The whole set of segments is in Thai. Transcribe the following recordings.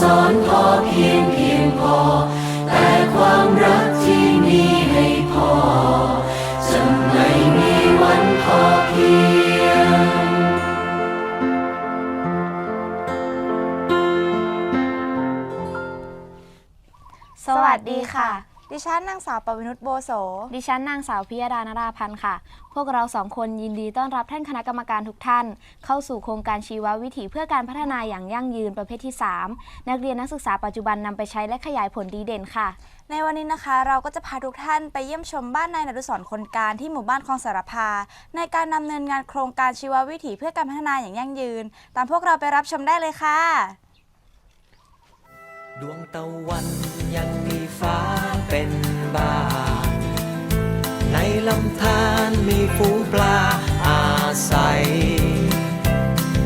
สอนพอเพียงเพียงพอ แต่ความรักที่มีให้พอจะไม่มีวันพอเพียง สวัสดีค่ะ ดิฉันนางสาวปวินุชโบโส ดิฉันนางสาวพิยดานาราพันธ์ค่ะ พวกเราสองคนยินดีต้อนรับท่านคณะกรรมการทุกท่าน เข้าสู่โครงการชีววิถีเพื่อการพัฒนาอย่างยั่งยืนประเภทที่ 3 นักเรียนนักศึกษาปัจจุบันนำไปใช้และขยายผลดีเด่นค่ะ ในวันนี้นะคะ เราก็จะพาทุกท่านไปเยี่ยมชมบ้านนายนรุศรคนการที่หมู่บ้านคลองสารพา ในการดำเนินงานโครงการชีววิถีเพื่อการพัฒนาอย่างยั่งยืน ตามพวกเราไปรับชมได้เลยค่ะ ดวงตะวันยังมี ฝูงปลาอาศัย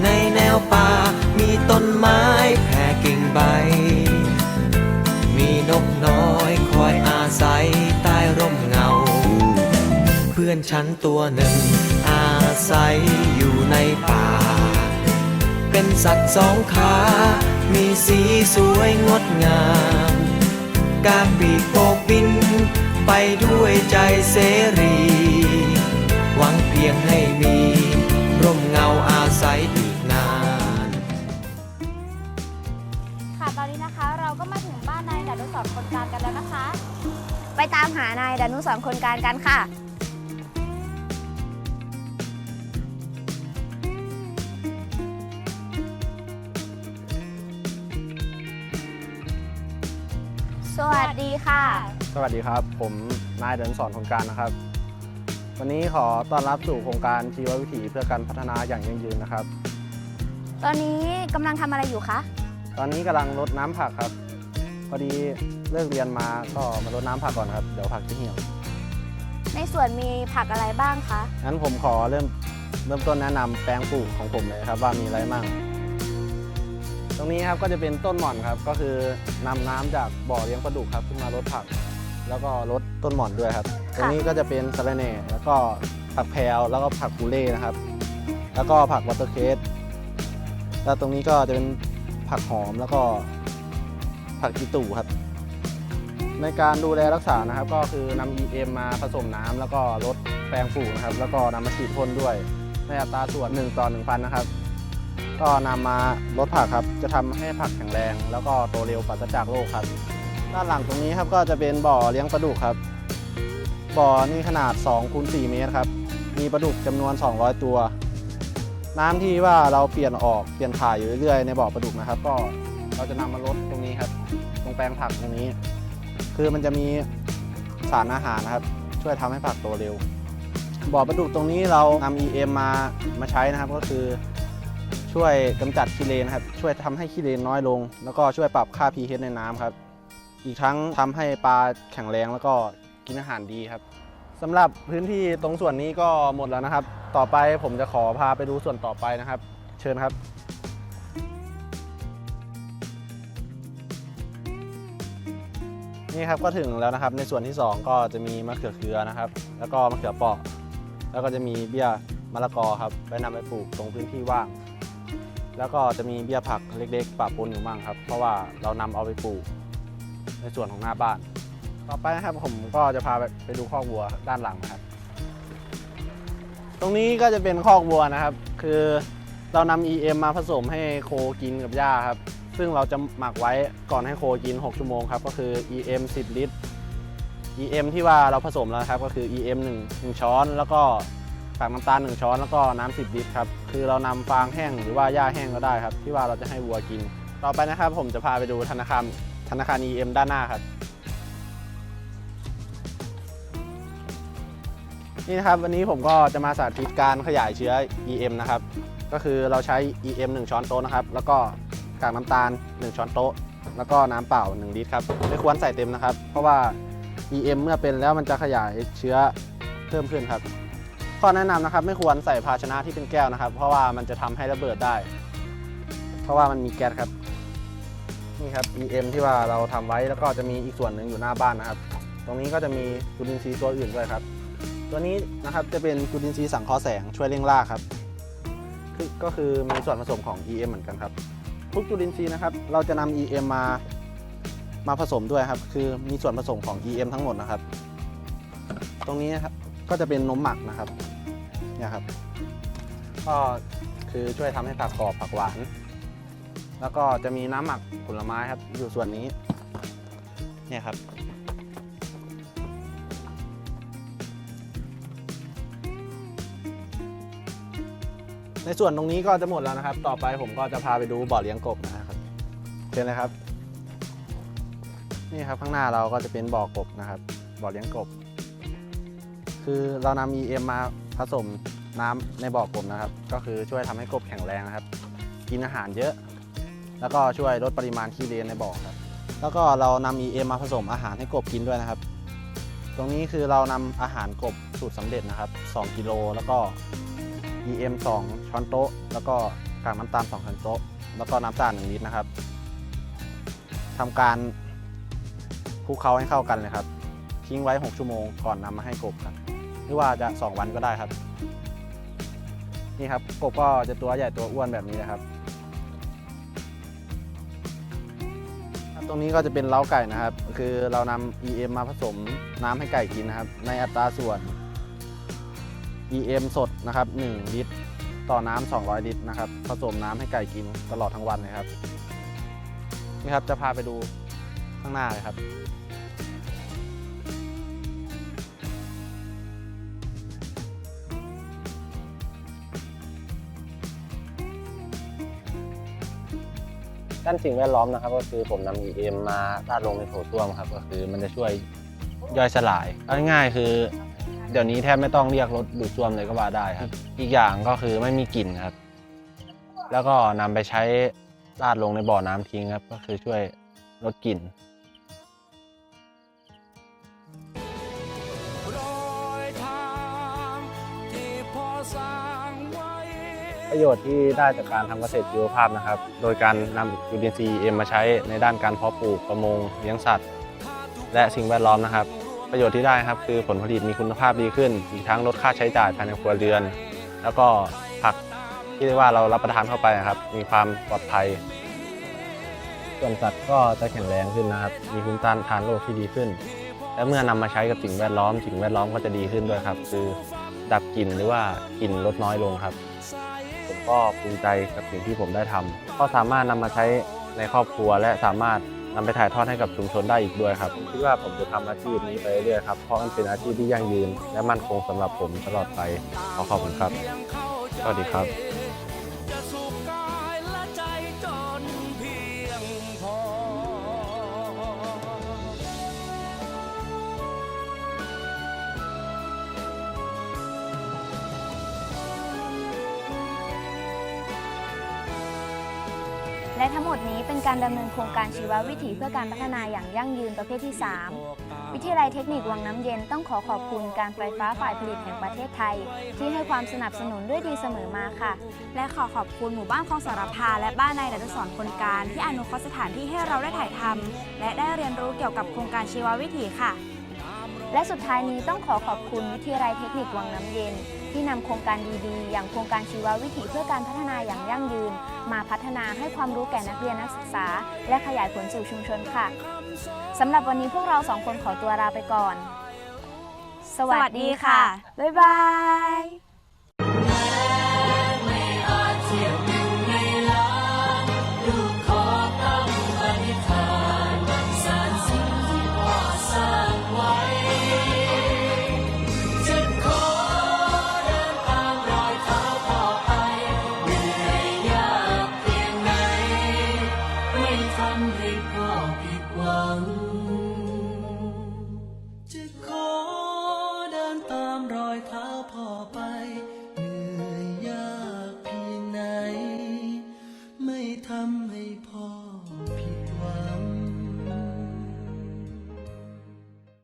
ในแนวป่ามีต้นไม้แผ่กิ่งใบ มีนกน้อยคอยอาศัยใต้ร่มเงา เพื่อนฉันตัวหนึ่ง อาศัยอยู่ในป่า เป็นสัตว์สองขา มีสีสวยงดงามกาปีกโบกบินไปด้วยใจเสรี หวังเพียงให้มี ร่มเงาอาศัยอีกนาน ค่ะตอนนี้นะคะเราก็มาถึงบ้านนายดานุสรณ์คนการกันแล้วนะคะ ไปตามหานายดานุสรณ์คนการกันค่ะ สวัสดีค่ะ สวัสดีครับ ผมนายเดินสอนโครงการนะครับ วันนี้ขอต้อนรับสู่โครงการชีววิถีเพื่อการพัฒนาอย่างยั่งยืนนะครับ ตอนนี้กำลังทำอะไรอยู่คะ ตอนนี้กำลังรดน้ำผักครับ พอดีเลิกเรียนมาก็มารดน้ำผักก่อนครับ เดี๋ยวผักจะเหี่ยว ในสวนมีผักอะไรบ้างคะ งั้นผมขอเริ่มเริ่มต้นแนะนำแปลงปลูกของผมเลยครับว่ามีอะไรมั่งตรงนี้ครับก็จะเป็นต้นหม่อนครับ ก็คือนำน้ำจากบ่อเลี้ยงปลาดุกครับขึ้นมารดผัก แล้วก็รดต้นหม่อนด้วยครับ ตรงนี้ก็จะเป็นสะระแหน่แล้วก็ผักแพรวแล้วก็ผักกูเล่นะครับ แล้วก็ผักวอเตอร์เคสแล้วตรงนี้ก็จะเป็นผักหอมแล้วก็ผักอีตู่ครับ ในการดูแลรักษานะครับ ก็คือนำ EM มาผสมน้ำแล้วก็ลดแปลงปลูกนะครับ แล้วก็นำมาฉีดพ่นด้วย ในอัตราส่วน1ต่อ1,000นะครับ ก็นำมาลดผักครับ จะทำให้ผักแข็งแรง แล้วก็โตเร็วปราศจากโรคครับ ด้านหลังตรงนี้ครับก็จะเป็นบ่อเลี้ยงปลาดุกครับ บ่อนี่ขนาด2คูณ4เมตรครับ มีปลาดุกจำนวน 200 ตัว น้ำที่ว่าเราเปลี่ยนออกเปลี่ยนถ่ายอยู่เรื่อยๆในบ่อปลาดุกนะครับ ก็เราจะนำมาลดตรงนี้ครับ ตรงแปลงผักตรงนี้ คือมันจะมีสารอาหารนะครับ ช่วยทำให้ผักโตเร็ว บ่อปลาดุกตรงนี้เรานำ EM มามาใช้นะครับก็คือช่วยกำจัดขี้เลนครับ ช่วยทำให้ขี้เลนน้อยลง แล้วก็ช่วยปรับค่า pH ในน้ำครับ อีกทั้งทำให้ปลาแข็งแรงแล้วก็กินอาหารดีครับสำหรับพื้นที่ตรงส่วนนี้ก็หมดแล้วนะครับ ต่อไปผมจะขอพาไปดูส่วนต่อไปนะครับ เชิญครับนี่ครับก็ถึงแล้วนะครับในส่วนที่ 2 ก็จะมีมะเขือเขือนะครับ แล้วก็มะเขือเปาะแล้วก็จะมีเบี้ยมะละกอครับไปนำไปปลูกตรงพื้นที่ว่าง แล้วก็จะมีเบี้ยผักเล็กๆปะปนอยู่บ้างครับ เพราะว่าเรานำเอาไปปลูก ในส่วนของหน้าบ้าน ต่อไปนะครับผมก็จะพาไปไปดูคอกวัวด้านหลังนะครับ ตรงนี้ก็จะเป็นคอกวัวนะครับ คือเรานำ EM มาผสมให้โคกินกับหญ้าครับ ซึ่งเราจะหมักไว้ก่อนให้โคกิน 6 ชั่วโมงครับ ก็คือ EM 10 ลิตร EM ที่ว่าเราผสมแล้วครับก็คือ EM 1 1ช้อน แล้วก็กากน้ำตาล 1 ช้อนแล้วก็น้ำ10 ลิตรครับ คือเรานำฟางแห้งหรือว่าหญ้าแห้งก็ได้ครับ ที่ว่าเราจะให้วัวกิน ต่อไปนะครับผมจะพาไปดูธนาคาร ธนาคาร EM ด้านหน้าครับ นี่นะครับวันนี้ผมก็จะมาสาธิตการขยายเชื้อ EM นะครับ ก็คือเราใช้ EM 1 ช้อนโต๊ะนะครับ แล้วก็กากน้ำตาล 1 ช้อนโต๊ะ แล้วก็น้ำเปล่า 1 ลิตรครับ ไม่ควรใส่เต็มนะครับ เพราะว่า EM เมื่อเป็นแล้วมันจะขยายเชื้อเพิ่มขึ้นครับ ข้อแนะนำนะครับไม่ควรใส่ภาชนะที่เป็นแก้วนะครับ เพราะว่ามันจะทำให้ระเบิดได้ เพราะว่ามันมีแก๊สครับ นี่ครับ EM ที่ว่าเราทำไว้แล้วก็จะมีอีกส่วนหนึ่งอยู่หน้าบ้านนะครับ ตรงนี้ก็จะมีจุลินทรีย์ตัวอื่นด้วยครับ ตัวนี้นะครับจะเป็นจุลินทรีย์สังเคราะห์แสงช่วยเร่งรากครับคือก็คือมีส่วนผสมของ EM เหมือนกันครับ ทุกจุลินทรีย์นะครับ เราจะนำ EM มามาผสมด้วยครับ คือมีส่วนผสมของ EM ทั้งหมดนะครับ ตรงนี้นะครับก็จะเป็นนมหมักนะครับเนี่ยครับ ก็คือช่วยทำให้ผักกรอบผักหวาน แล้วก็จะมีน้ำหมักผลไม้ครับ อยู่ส่วนนี้ เนี่ยครับ ในส่วนตรงนี้ก็จะหมดแล้วนะครับ ต่อไปผมก็จะพาไปดูบ่อเลี้ยงกบนะครับเชิญเลยครับ นี่ครับข้างหน้าเราก็จะเป็นบ่อกบนะครับ บ่อเลี้ยงกบ คือเรานำ EM มาผสมน้ำในบ่อกบนะครับ ก็คือช่วยทำให้กบแข็งแรงนะครับ กินอาหารเยอะ แล้วก็ช่วยลดปริมาณขี้เลนในบ่อครับ แล้วก็เรานำ EM มาผสมอาหารให้กบกินด้วยนะครับ ตรงนี้คือเรานำอาหารกบสูตรสำเร็จนะครับ 2 กิโลแล้วก็ EM 2 ช้อนโต๊ะ แล้วก็กากน้ำตาล2ช้อนโต๊ะ แล้วก็น้ำตาล1ลิตรนะครับทำการคลุกเคล้าให้เข้ากันเลยครับ ทิ้งไว้ 6 ชั่วโมงก่อนนำมาให้กบครับ หรือว่าจะ 2 วันก็ได้ครับ นี่ครับกบก็จะตัวใหญ่ตัวอ้วนแบบนี้นะครับ ตรงนี้ก็จะเป็นเล้าไก่นะครับ คือเรานำ EM มาผสมน้ำให้ไก่กินนะครับ ในอัตราส่วน EM สดนะครับ 1 ลิตร ต่อน้ำ200 ลิตรนะครับ ผสมน้ำให้ไก่กินตลอดทั้งวันเลยครับ นี่ครับจะพาไปดูข้างหน้าเลยครับ ด้านสิ่งแวดล้อมนะครับ ก็คือผมนำ EM มาราดลงในโถส้วมครับก็คือมันจะช่วยย่อยสลายง่ายๆคือ เดี๋ยวนี้แทบไม่ต้องเรียกรถดูดซ่วมเลยก็ว่าได้ครับ อีกอย่างก็คือไม่มีกลิ่นครับ แล้วก็นำไปใช้ราดลงในบ่อน้ำทิ้งครับ ก็คือช่วยลดกลิ่น ประโยชน์ที่ได้จากการทำเกษตรชีวภาพนะครับ โดยการนำจุลินทรีย์เอ็มมาใช้ในด้านการเพาะปลูกประมงเลี้ยงสัตว์ และสิ่งแวดล้อมนะครับ ประโยชน์ที่ได้ครับคือผลผลิตมีคุณภาพดีขึ้น อีกทั้งลดค่าใช้จ่ายภายในครัวเรือน แล้วก็ผักที่เรียกว่าเรารับประทานเข้าไปนะครับ มีความปลอดภัยส่วนสัตว์ก็จะแข็งแรงขึ้นนะครับ มีภูมิต้านทานโรคที่ดีขึ้น และเมื่อนำมาใช้กับสิ่งแวดล้อม สิ่งแวดล้อมก็จะดีขึ้นด้วยครับ คือดับกลิ่นหรือว่ากลิ่นลดน้อยลงครับ ก็ภูมิใจกับสิ่งที่ผมได้ทำก็สามารถนำมาใช้ในครอบครัว และสามารถนำไปถ่ายทอดให้กับชุมชนได้อีกด้วยครับผมคิดว่าผมจะทำอาชีพนี้ไปเรื่อยครับเพราะมันเป็นอาชีพที่ยั่งยืน และมั่นคงสำหรับผมตลอดไปขอขอบคุณครับสวัสดีครับ และทั้งหมดนี้เป็นการดำเนินโครงการชีววิถีเพื่อการพัฒนาอย่างยั่งยืนประเภทที่ 3 วิทยาลัยเทคนิควังน้ำเย็นต้องขอขอบคุณการไฟฟ้าฝ่ายผลิตแห่งประเทศไทย ที่ให้ความสนับสนุนด้วยดีเสมอมาค่ะ และขอขอบคุณหมู่บ้านคลองสารพาและบ้านนายดัชสอนคนกลาร ที่อนุเคราะห์สถานที่ให้เราได้ถ่ายทำและได้เรียนรู้เกี่ยวกับโครงการชีววิถีค่ะ และสุดท้ายนี้ต้องขอขอบคุณวิทยาลัยเทคนิควังน้ำเย็น ที่นำโครงการดีๆ อย่างโครงการชีววิถีเพื่อการพัฒนาอย่างยั่งยืน มาพัฒนาให้ความรู้แก่นักเรียนนักศึกษา และขยายผลสู่ชุมชนค่ะสำหรับวันนี้พวกเราสองคนขอตัวลาไปก่อน สวัสดีค่ะ บ๊ายบาย